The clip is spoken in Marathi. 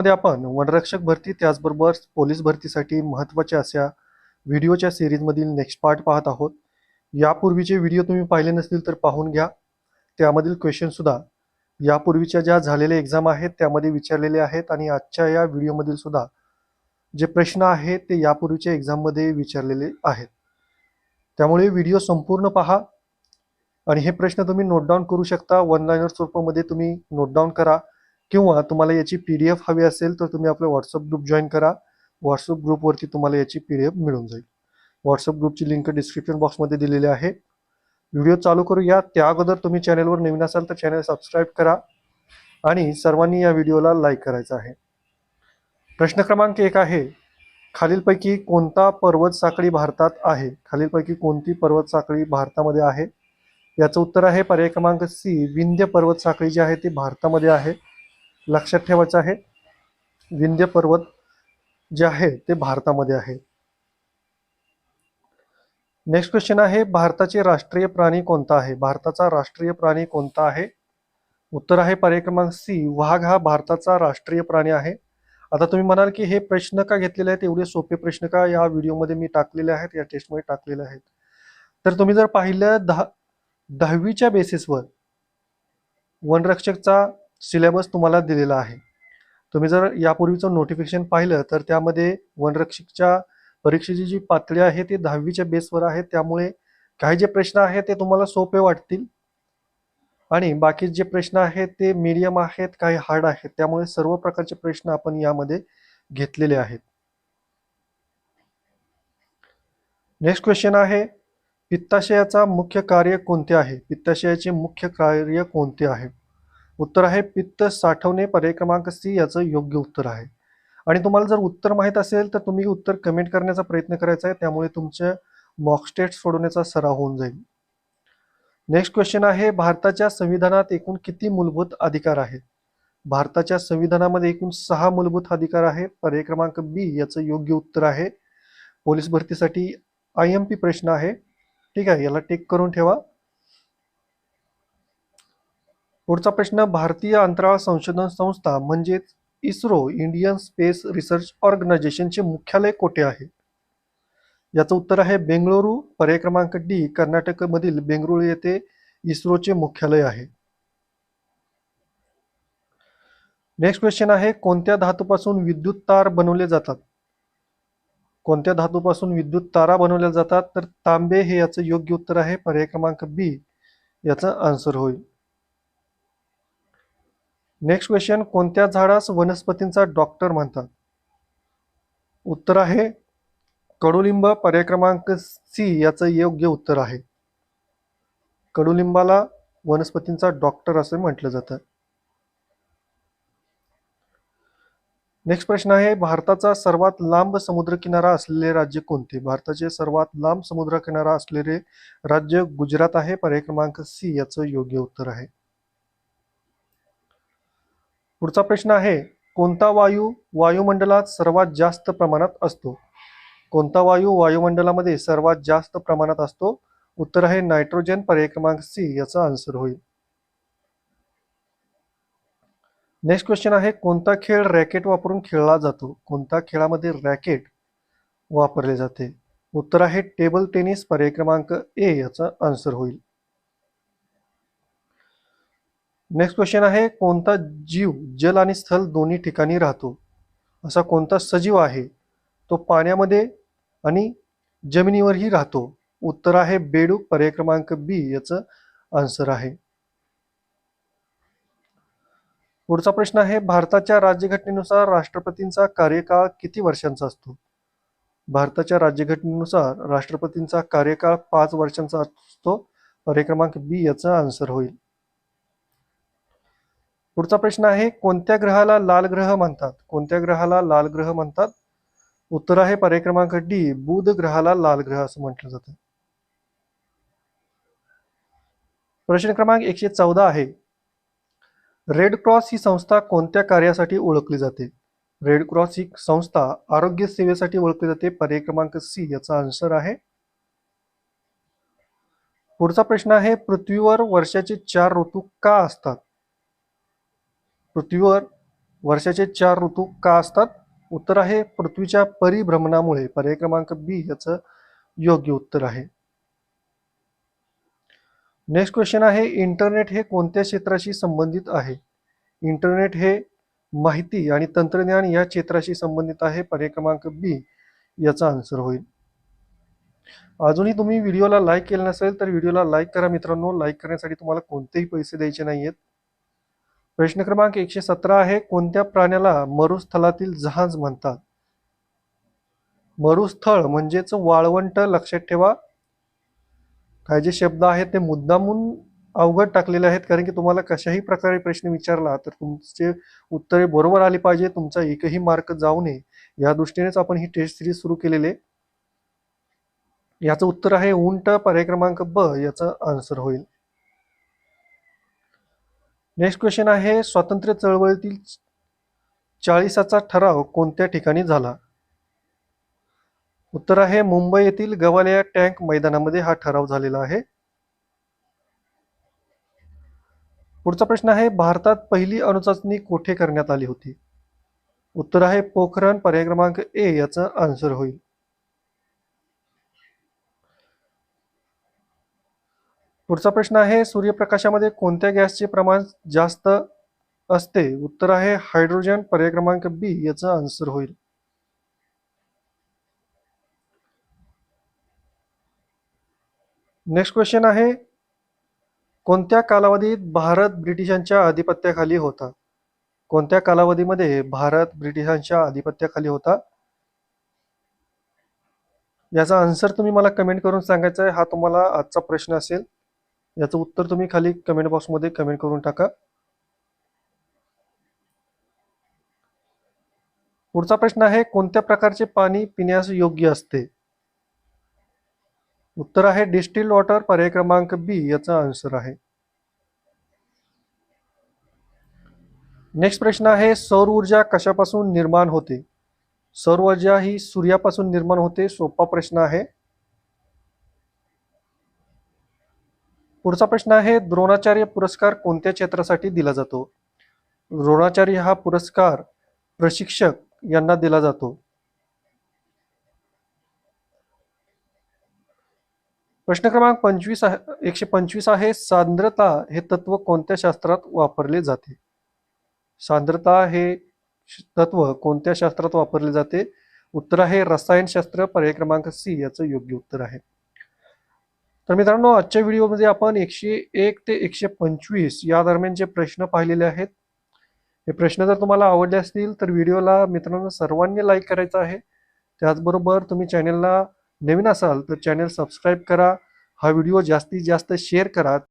मध्ये आपण वनरक्षक भरती त्याचबरोबर पोलीस भरतीसाठी महत्त्वाच्या अशा व्हिडिओच्या सिरीजमधील नेक्स्ट पार्ट पाहत आहोत. यापूर्वीचे व्हिडिओ तुम्ही पाहिले नसतील तर पाहून घ्या. त्यामधील क्वेश्चन सुद्धा यापूर्वीच्या ज्या झालेल्या एक्झाम आहेत त्यामध्ये विचारलेले आहेत आणि आजच्या या व्हिडिओमधील सुद्धा जे प्रश्न आहेत ते यापूर्वीच्या एक्झाममध्ये विचारलेले आहेत. त्यामुळे व्हिडिओ संपूर्ण पहा आणि हे प्रश्न तुम्ही नोट डाऊन करू शकता. वन लाईनर स्वरूपामध्ये तुम्ही नोट डाऊन करा. किंवा तुम्हाला याची पी डी एफ हवी असेल तर तुम्ही आपलं व्हॉट्सअप ग्रुप जॉईन करा. व्हॉट्सअप ग्रुपवरती तुम्हाला याची पी डी एफ मिळून जाईल. व्हॉट्सअप ग्रुपची लिंक डिस्क्रिप्शन बॉक्समध्ये दिलेली आहे. व्हिडिओ चालू करूया. त्या अगोदर तुम्ही चॅनलवर नवीन असाल तर चॅनल सबस्क्राईब करा आणि सर्वांनी या व्हिडिओला लाईक करायचा आहे. प्रश्न क्रमांक एक आहे खालीलपैकी कोणता पर्वत साखळी भारतात आहे? खालीलपैकी कोणती पर्वत साखळी भारतामध्ये आहे? याचं उत्तर आहे पर्याय क्रमांक सी विंध्य पर्वत साखळी जी आहे ती भारतामध्ये आहे. लक्षात ठेवायचं आहे. विंध्य पर्वत जे आहे ते भारतामध्ये आहे. नेक्स्ट क्वेश्चन आहे भारताचे राष्ट्रीय प्राणी कोणता आहे? भारताचा राष्ट्रीय प्राणी कोणता आहे? उत्तर आहे पर्याय क्रमांक सी वाघ हा भारताचा राष्ट्रीय प्राणी आहे. आता तुम्ही म्हणाल की हे प्रश्न का घेतलेले आहेत? एवढे सोपे प्रश्न का या व्हिडिओमध्ये मी टाकलेले आहेत? या टेस्टमध्ये टाकलेले आहेत. तर तुम्ही जर पाहिलं दहा दहावीच्या बेसिसवर वनरक्षकचा सिलेबस तुम्हाला दिलेला आहे. तुम्ही जर यापूर्वीचं नोटिफिकेशन पाहिलं तर त्यामध्ये वनरक्षकच्या परीक्षेची जी पातळी आहे ती दहावीच्या बेसवर आहे. त्यामुळे काही जे प्रश्न आहेत ते तुम्हाला सोपे वाटतील. आणि बाकी जे प्रश्न आहेत ते मीडियम आहेत काही हार्ड आहेत. त्यामुळे सर्व प्रकारचे प्रश्न आपण यामध्ये घेतलेले आहेत. नेक्स्ट क्वेश्चन आहे पित्ताशयाचा मुख्य कार्य कोणते आहे? पित्ताशयाचे मुख्य कार्य कोणते आहे? उत्तर आहे पित्त साठवणे पर्याय क्रमांक सी याचं योग्य उत्तर आहे. आणि तुम्हाला जर उत्तर माहीत असेल तर तुम्ही उत्तर कमेंट करण्याचा प्रयत्न करायचा आहे त्यामुळे तुमचे मॉकस्टेट सोडवण्याचा सराव होऊन जाईल. नेक्स्ट क्वेश्चन आहे भारताच्या संविधानात एकूण किती मूलभूत अधिकार आहेत? भारताच्या संविधानामध्ये एकूण सहा मूलभूत अधिकार आहेत. पर्याय क्रमांक बी याचं योग्य उत्तर आहे. पोलीस भरतीसाठी आय एम पी प्रश्न आहे. ठीक आहे याला टेक करून ठेवा. पुढचा प्रश्न भारतीय अंतराळ संशोधन संस्था म्हणजेच इस्रो इंडियन स्पेस रिसर्च ऑर्गनायझेशनचे मुख्यालय कोठे आहे? याचं उत्तर आहे बेंगळुरू. पर्याय क्रमांक डी कर्नाटकमधील बेंगळुरू येथे इस्रोचे मुख्यालय आहे. नेक्स्ट क्वेश्चन आहे कोणत्या धातूपासून विद्युत तार बनवले जातात? कोणत्या धातूपासून विद्युत तारा बनवल्या जातात? तर तांबे हे याचं योग्य उत्तर आहे. पर्याय क्रमांक बी याचं आन्सर होईल. नेक्स्ट क्वेश्चन कोणत्या झाडास वनस्पतींचा डॉक्टर म्हणतात? उत्तर आहे कडुलिंब पर्याय क्रमांक सी याचं योग्य उत्तर आहे. कडुलिंबाला वनस्पतींचा डॉक्टर असे म्हटलं जातं. नेक्स्ट प्रश्न आहे भारताचा सर्वात लांब समुद्रकिनारा असलेले राज्य कोणते? भारताचे सर्वात लांब समुद्रकिनारा असलेले राज्य गुजरात आहे पर्याय क्रमांक सी याचं योग्य उत्तर आहे. पुढचा प्रश्न आहे कोणता वायू वायुमंडलात सर्वात जास्त प्रमाणात असतो? कोणता वायू वायुमंडलामध्ये सर्वात जास्त प्रमाणात असतो? उत्तर आहे नायट्रोजन पर्याय क्रमांक सी याचा आन्सर होईल. नेक्स्ट क्वेश्चन आहे कोणता खेळ रॅकेट वापरून खेळला जातो? कोणता खेळामध्ये रॅकेट वापरले जाते? उत्तर आहे टेबल टेनिस पर्याय क्रमांक ए याचा आन्सर होईल. नेक्स्ट क्वेश्चन आहे कोणता जीव जल आणि स्थल दोन्ही ठिकाणी राहतो? असा कोणता सजीव आहे? तो पाण्यामध्ये आणि जमिनीवरही राहतो. उत्तर आहे बेडू पर्याय क्रमांक बी याचं आन्सर आहे. पुढचा प्रश्न आहे भारताच्या राज्यघटनेनुसार राष्ट्रपतींचा कार्यकाळ किती वर्षांचा असतो? भारताच्या राज्यघटनेनुसार राष्ट्रपतींचा कार्यकाळ पाच वर्षांचा असतो. पर्याय क्रमांक बी याचा आन्सर होईल. पुढचा प्रश्न आहे कोणत्या ग्रहाला लाल ग्रह म्हणतात? कोणत्या ग्रहाला लाल ग्रह म्हणतात? उत्तर आहे पर्याय क्रमांक डी बुध ग्रहाला लाल ग्रह असं म्हटलं जातं. प्रश्न क्रमांक एकशे चौदा आहे. रेड क्रॉस ही संस्था कोणत्या कार्यासाठी ओळखली जाते? रेड क्रॉस ही संस्था आरोग्य सेवेसाठी ओळखली जाते पर्याय क्रमांक सी याचा आन्सर आहे. पुढचा प्रश्न आहे पृथ्वीवर वर्षाचे चार ऋतू का असतात? पृथ्वीवर वर्षाचे चार ऋतू का असतात? उत्तर आहे पृथ्वीच्या परिभ्रमणामुळे. पर्याय क्रमांक बी याचं योग्य उत्तर आहे. नेक्स्ट क्वेश्चन आहे इंटरनेट हे कोणत्या क्षेत्राशी संबंधित आहे? इंटरनेट हे माहिती आणि तंत्रज्ञान या क्षेत्राशी संबंधित आहे. पर्याय क्रमांक बी याचा आन्सर होईल. अजूनही तुम्ही व्हिडिओला लाईक केलं नसेल तर व्हिडिओला लाईक करा मित्रांनो. लाईक करण्यासाठी तुम्हाला कोणतेही पैसे द्यायचे नाही आहेत प्रश्न क्रमांक एकशे सतरा आहे कोणत्या प्राण्याला मरुस्थलातील जहाज म्हणतात? मरुस्थळ म्हणजेच वाळवंट लक्षात ठेवा. काय जे शब्द आहेत ते मुद्दामून अवघड टाकलेले आहेत कारण की तुम्हाला कशाही प्रकारे प्रश्न विचारला तर तुमचे उत्तरे बरोबर आली पाहिजे तुमचा एकही मार्क जाऊ नये. या दृष्टीनेच आपण ही टेस्ट सिरीज सुरू केलेले याचं उत्तर आहे उंट पर्याय क्रमांक ब याचं आन्सर होईल. नेक्स्ट क्वेश्चन आहे स्वातंत्र्य चळवळीतील चाळीसाचा ठराव कोणत्या ठिकाणी झाला? उत्तर आहे मुंबई येथील गवालिया टँक मैदानामध्ये हा ठराव झालेला आहे. पुढचा प्रश्न आहे भारतात पहिली अणुचाचणी कोठे करण्यात आली होती? उत्तर आहे पोखरण पर्याय क्रमांक ए याचं आन्सर होईल. पुढचा प्रश्न आहे सूर्यप्रकाशामध्ये कोणत्या गॅसचे प्रमाण जास्त असते? उत्तर आहे हायड्रोजन पर्याय क्रमांक बी याचं आन्सर होईल. नेक्स्ट क्वेश्चन आहे कोणत्या कालावधीत भारत ब्रिटिशांच्या आधिपत्याखाली होता? कोणत्या कालावधीमध्ये भारत ब्रिटिशांच्या आधिपत्याखाली होता? याचा आन्सर तुम्ही मला कमेंट करून सांगायचा आहे हा तुम्हाला आजचा प्रश्न असेल. याचं उत्तर तुम्ही खाली कमेंट बॉक्समध्ये कमेंट करून टाका. पुढचा प्रश्न आहे कोणत्या प्रकारचे पाणी पिण्यास योग्य असते? उत्तर आहे डिस्टिल वॉटर पर्याय क्रमांक बी याचा आन्सर आहे. नेक्स्ट प्रश्न आहे सौर ऊर्जा कशापासून निर्माण होते? सौर ऊर्जा ही सूर्यापासून निर्माण होते सोपा प्रश्न आहे. पुढचा प्रश्न आहे द्रोणाचार्य पुरस्कार कोणत्या क्षेत्रासाठी दिला जातो? द्रोणाचार्य हा पुरस्कार प्रशिक्षक यांना दिला जातो. प्रश्न क्रमांक पंचवीस आहे एकशे पंचवीस आहे सांद्रता हे तत्व कोणत्या शास्त्रात वापरले जाते? सांद्रता हे तत्व कोणत्या शास्त्रात वापरले जाते? उत्तर आहे रसायनशास्त्र पर्याय क्रमांक सी याचं योग्य उत्तर आहे. तर मित्रांनो आजच्या व्हिडिओमध्ये आपण एकशे एक ते एकशे पंचवीस या दरम्यानचे प्रश्न पाहिलेले आहेत हे प्रश्न जर तुम्हाला आवडले असतील तर व्हिडिओला मित्रांनो सर्वांनी लाईक करायचं आहे. त्याचबरोबर तुम्ही चॅनलला नवीन असाल तर चॅनल सबस्क्राईब करा. हा व्हिडिओ जास्तीत जास्त शेअर करा.